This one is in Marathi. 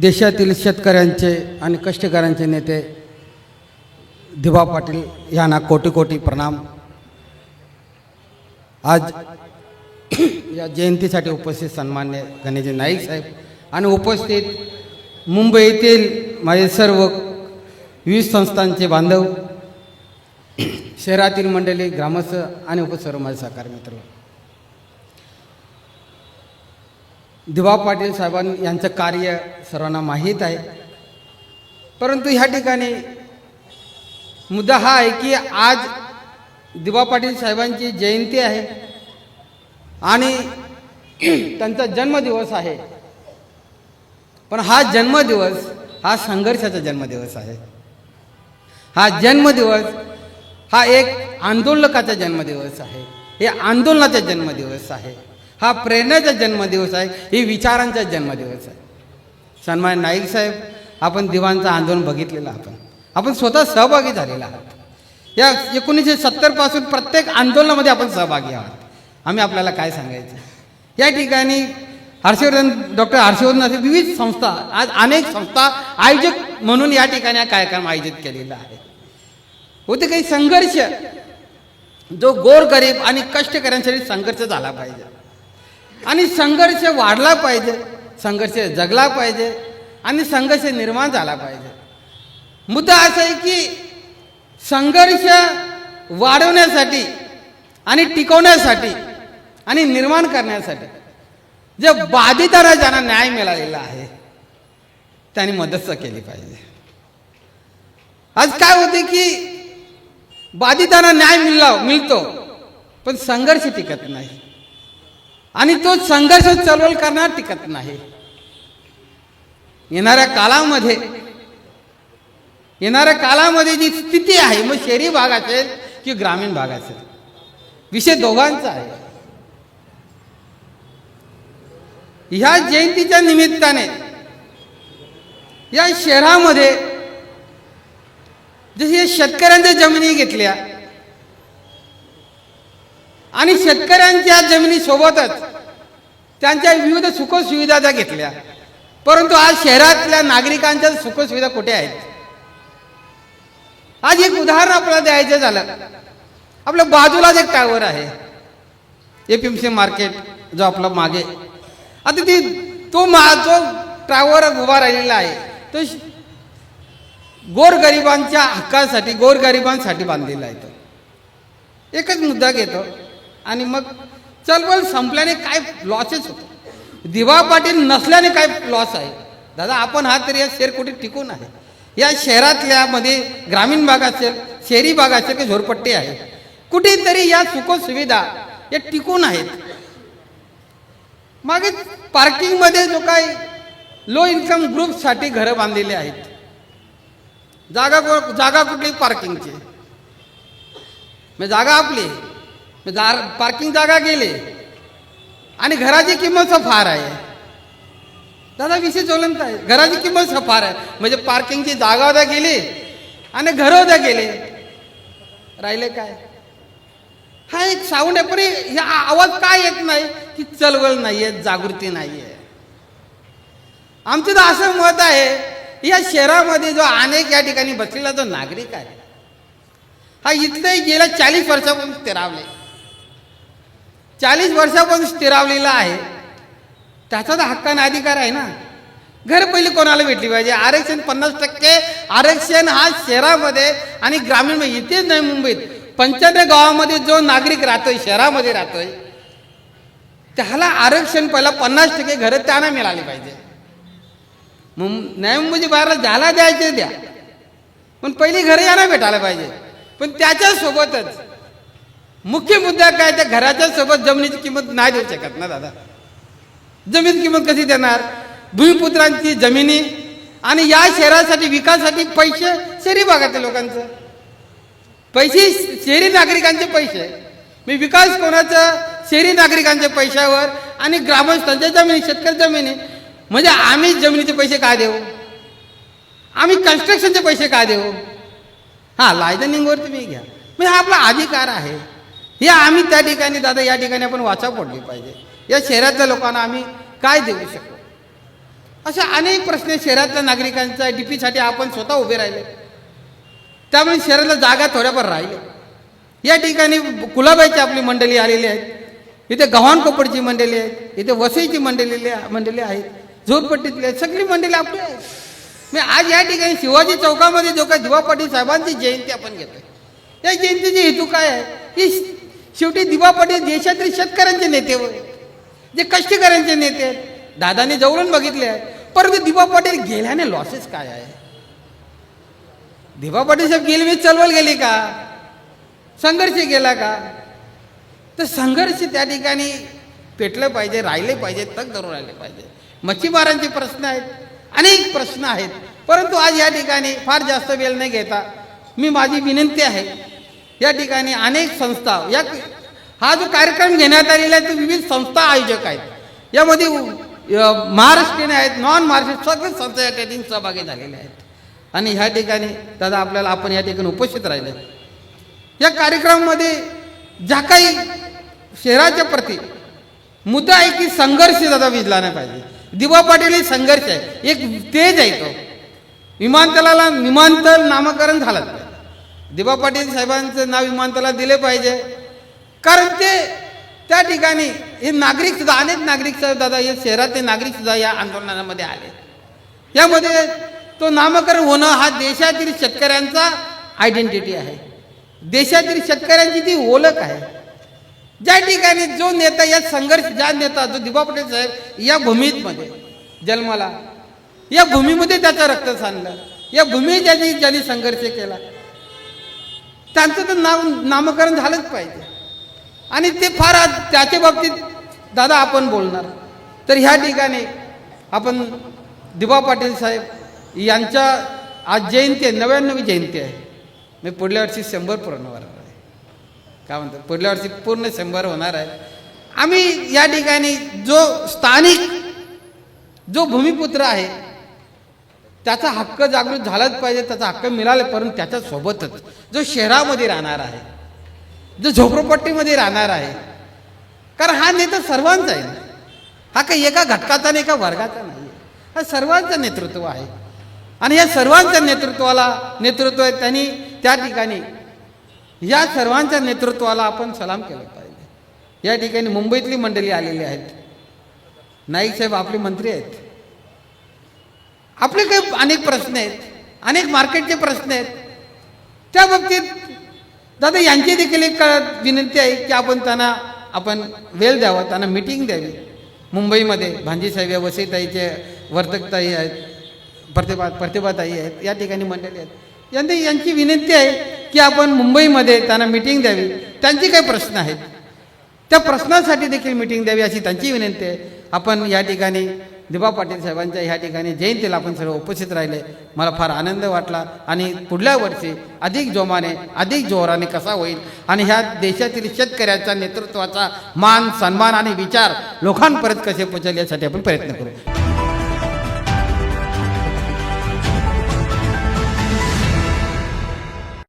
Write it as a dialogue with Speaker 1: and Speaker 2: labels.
Speaker 1: देशातील शेतकऱ्यांचे आणि कष्टकऱ्यांचे नेते दिभा पाटील यांना कोटी कोटी प्रणाम. आज या जयंतीसाठी उपस्थित सन्मान्य गणेश नाईक साहेब आणि उपस्थित मुंबई येथील माझे सर्व विविध संस्थांचे बांधव शहरातील मंडळी ग्रामस्थ आणि उपसर्व माझे सहकार मित्र. दिवा पाटील साहेबां यांचं कार्य सर्वांना माहीत आहे. परंतु ह्या ठिकाणी मुद्दा हा आहे की आज दिवा पाटील साहेबांची जयंती आहे आणि त्यांचा जन्मदिवस आहे. पण हा जन्मदिवस हा संघर्षाचा जन्मदिवस आहे. हा जन्मदिवस हा एक आंदोलकाचा जन्मदिवस आहे. हे आंदोलनाचा जन्मदिवस आहे. हा प्रेरणेचा जन्मदिवस आहे ही विचारांचा जन्मदिवस आहे. सन्मान नाईक साहेब आपण दिवांचं आंदोलन बघितलेलं आपण आपण स्वतः सहभागी झालेला आहात. या एकोणीसशे सत्तरपासून प्रत्येक आंदोलनामध्ये आपण सहभागी आहात. आम्ही आपल्याला काय सांगायचं? या ठिकाणी हर्षवर्धन डॉक्टर हर्षवर्धन असे विविध संस्था आज अनेक संस्था आयोजक म्हणून या ठिकाणी हा कार्यक्रम आयोजित केलेला आहे. होते काही संघर्ष जो गोरगरीब आणि कष्टकऱ्यांसाठी संघर्ष झाला पाहिजे. आणि संघर्ष वाढला पाहिजे संघर्ष जगला पाहिजे आणि संघर्ष निर्माण झाला पाहिजे. मुद्दा असा आहे की संघर्ष वाढवण्यासाठी आणि टिकवण्यासाठी आणि निर्माण करण्यासाठी जे बाधितांना ज्यांना न्याय मिळालेला आहे त्यांनी मदत केली पाहिजे. आज काय होते की बाधितांना न्याय मिळला मिळतो पण संघर्ष टिकत नाही. आणि तो संघर्ष चळवळ करणार टिकत नाही. येणाऱ्या काळामध्ये येणाऱ्या काळामध्ये जी स्थिती आहे मग शहरी भाग असेल की ग्रामीण भाग असेल विषय दोघांचा आहे. ह्या जयंतीच्या निमित्ताने या शहरामध्ये जसे शेतकऱ्यांच्या जमिनी घेतल्या आणि शेतकऱ्यांच्या जमिनीसोबतच त्यांच्या विविध सुखसुविधा त्या घेतल्या. परंतु आज शहरातल्या नागरिकांच्या सुखसुविधा कुठे आहेत? आज एक उदाहरण आपल्याला द्यायचं झालं. आपल्या बाजूलाच एक टावर आहे. A P M C market जो आपला मागे. आता ती तो मा जो टावर उभा राहिलेला आहे तो श- गोरगरिबांच्या हक्कासाठी गोरगरिबांसाठी बांधलेला आहे तो. एकच मुद्दा घेतो. आणि मग चलबल संपल्याने काय लॉसेस होतो दिवा पाटील नसल्याने काय लॉस आहे? दादा आपण हा तरी या शेर कुठे टिकून आहे? या शहरातल्या मध्ये ग्रामीण भाग असेल शहरी भाग असेल की झोरपट्टी आहे. कुठेतरी या सुखसुविधा या टिकून आहेत. मागे पार्किंगमध्ये जो काय लो इन्कम ग्रुपसाठी घरं बांधलेली आहेत. जागा जागा कुठली पार्किंगची म्हणजे जागा आपली मग पार्किंग जागा गेली. आणि घराची किंमत फार आहे. दादा विषय ज्वलंत आहे घराची किंमत फार आहे. म्हणजे पार्किंगची जागा उद्या गेली आणि घर उद्या गेले. राहिले काय? हा एक साऊंड आहे पण हे- ह्या आवाज काय येत नाही? की चळवळ नाही आहे जागृती नाही आहे. आमचं तर असं मत आहे या शहरामध्ये जो अनेक या ठिकाणी बसलेला जो नागरिक आहे हा इथले गेल्या चाळीस वर्षापासून तेरावले चाळीस वर्षापासून स्थिरावलेला आहे. त्याचा तर हक्काने अधिकार आहे ना? घर पहिली कोणाला भेटली पाहिजे? आरक्षण पन्नास टक्के. आरक्षण हा शहरामध्ये आणि ग्रामीण इथेच नाही मुंबईत. पंच्याण्णव गावामध्ये जो नागरिक राहतोय शहरामध्ये राहतोय त्याला आरक्षण पहिला पन्नास टक्के घरं त्यांना मिळाली पाहिजे. मुं नाही मुंबईच्या बाहेरला ज्याला द्यायचे द्या. पण पहिली घरं यांना भेटायला पाहिजे. पण त्याच्यासोबतच मुख्य मुद्दा काय त्या घराच्या सोबत जमिनीची किंमत नाही देऊ शकत ना दादा. जमीन किंमत कशी देणार? भूमिपुत्रांची जमिनी आणि या शहरासाठी विकासासाठी पैसे? शहरी भागातल्या लोकांचं. पैसे शहरी नागरिकांचे पैसे. मी विकास कोणाचं? शहरी नागरिकांच्या पैशावर आणि ग्रामस्थांच्या जमिनी शेतकरी जमिनी. म्हणजे आम्ही जमिनीचे पैसे काय देऊ? आम्ही कन्स्ट्रक्शनचे पैसे काय देऊ? हां लायजनिंगवर तुम्ही घ्या. म्हणजे हा आपला अधिकार आहे. हे आम्ही त्या ठिकाणी दादा या ठिकाणी आपण वाचा पडली पाहिजे. या शहरातल्या लोकांना आम्ही काय देऊ शकतो? असे अनेक प्रश्न शहरातल्या नागरिकांचा डी पीसाठी आपण स्वतः उभे राहिले. त्यामुळे शहराला जागा थोड्याफार राहिले या ठिकाणी कुलाबाईची आपली मंडळी आलेली आहेत. इथे गव्हाण कोपडची मंडळी आहेत. इथे वसईची मंडळी मंडळी आहेत. झोपपट्टीतली आहेत. सगळी मंडळी आपली आहेत. मी आज या ठिकाणी शिवाजी चौकामध्ये जो काय दिवा पाटील साहेबांची जयंती आपण घेतोय. या जयंतीचे हेतू काय आहे? की शेवटी दिवा पाटील देशातील शेतकऱ्यांचे नेते होते जे कष्टकऱ्यांचे नेते आहेत. दादाने जवळून बघितले आहे. परंतु दिवा पाटील गेल्याने लॉसेस काय आहे? दिवा पाटील साहेब गेले मी चळवळ गेली का? संघर्ष गेला का? तर संघर्ष त्या ठिकाणी पेटलं पाहिजे राहिले पाहिजे तग धरून राहिले पाहिजे. मच्छीमारांचे प्रश्न आहेत. अनेक प्रश्न आहेत. परंतु आज या ठिकाणी फार जास्त वेळ न घेता मी माझी विनंती आहे या ठिकाणी अनेक संस्था या हा जो कार्यक्रम घेण्यात आलेला आहे तो विविध संस्था आयोजक आहेत. यामध्ये महाराष्ट्रीयन आहेत नॉन महाराष्ट्रीयन सगळे संस्था या ठिकाणी सहभागी झालेल्या आहेत. आणि ह्या ठिकाणी दादा आपल्याला आपण या ठिकाणी उपस्थित राहिले. या कार्यक्रमामध्ये ज्या काही शहराच्या प्रती मुद्दा आहे की संघर्ष दादा विजला नाही पाहिजे. दिवा पाटील हे संघर्ष आहे. एक तेज आहे तो. विमानतळाला विमानतळ नामकरण झालं. दिबा पाटील साहेबांचं नाव विमानतळाला दिले पाहिजे. कारण ते त्या ठिकाणी हे नागरिक सुद्धा अनेक नागरिक साहेब दादा हे शहरातले नागरिक सुद्धा या आंदोलनामध्ये आले. यामध्ये तो नामकरण होणं हा देशातील शेतकऱ्यांचा आयडेंटिटी आहे. देशातील शेतकऱ्यांची ती ओळख आहे. ज्या ठिकाणी जो नेता या संघर्ष ज्या नेता जो दिबा पटेल साहेब या भूमीमध्ये जन्माला या भूमीमध्ये त्याचं रक्त सांडलं या भूमी ज्यांनी ज्यांनी संघर्ष केला त्यांचं तर नाव नामकरण झालंच पाहिजे. आणि ते फार आज त्याच्या बाबतीत दादा आपण बोलणार. तर ह्या ठिकाणी आपण दिबा पाटील साहेब यांच्या आज जयंती आहे नव्याण्णवी जयंती आहे. मी पुढल्या वर्षी शंभर पूर्ण होणार आहे. काय म्हणतात? पुढल्या वर्षी पूर्ण शंभर होणार आहे. आम्ही या ठिकाणी जो स्थानिक जो भूमिपुत्र आहे त्याचा हक्क जागृत झालाच पाहिजे त्याचा हक्क मिळाला परंतु त्याच्यासोबतच जो शहरामध्ये राहणार आहे जो झोपडपट्टीमध्ये राहणार आहे कारण हा नेता सर्वांचा आहे हा काही एका घटकाचा नाही एका वर्गाचा नाही. हा सर्वांचं नेतृत्व आहे. आणि या सर्वांच्या नेतृत्वाला नेतृत्व आहे त्यांनी त्या ठिकाणी या सर्वांच्या नेतृत्वाला आपण सलाम केलं पाहिजे. या ठिकाणी मुंबईतली मंडळी आलेली आहेत. नाईक साहेब आपले मंत्री आहेत. आपले काही अनेक प्रश्न आहेत अनेक मार्केटचे प्रश्न आहेत. त्या बाबतीत दादा यांची देखील एक विनंती आहे की आपण त्यांना आपण वेळ द्यावा त्यांना मिटिंग द्यावी. मुंबईमध्ये भांजीसाहेब या वसईताईचे वर्तकताई आहेत प्रतिभा प्रतिभाताई आहेत या ठिकाणी मंडळी आहेत. यांनी यांची विनंती आहे की आपण मुंबईमध्ये त्यांना मिटिंग द्यावी. त्यांचे काही प्रश्न आहेत. त्या प्रश्नासाठी देखील मिटिंग द्यावी अशी त्यांची विनंती आहे. आपण या ठिकाणी दिबा पाटील साहेबांच्या ह्या ठिकाणी जयंतीला आपण सर्व उपस्थित राहिले. मला फार आनंद वाटला. आणि पुढल्या वर्षी अधिक जोमाने अधिक जोराने कसा होईल? आणि ह्या देशातील शेतकऱ्याच्या नेतृत्वाचा मान सन्मान आणि विचार लोकांपर्यंत कसे पोचेल यासाठी आपण प्रयत्न करू.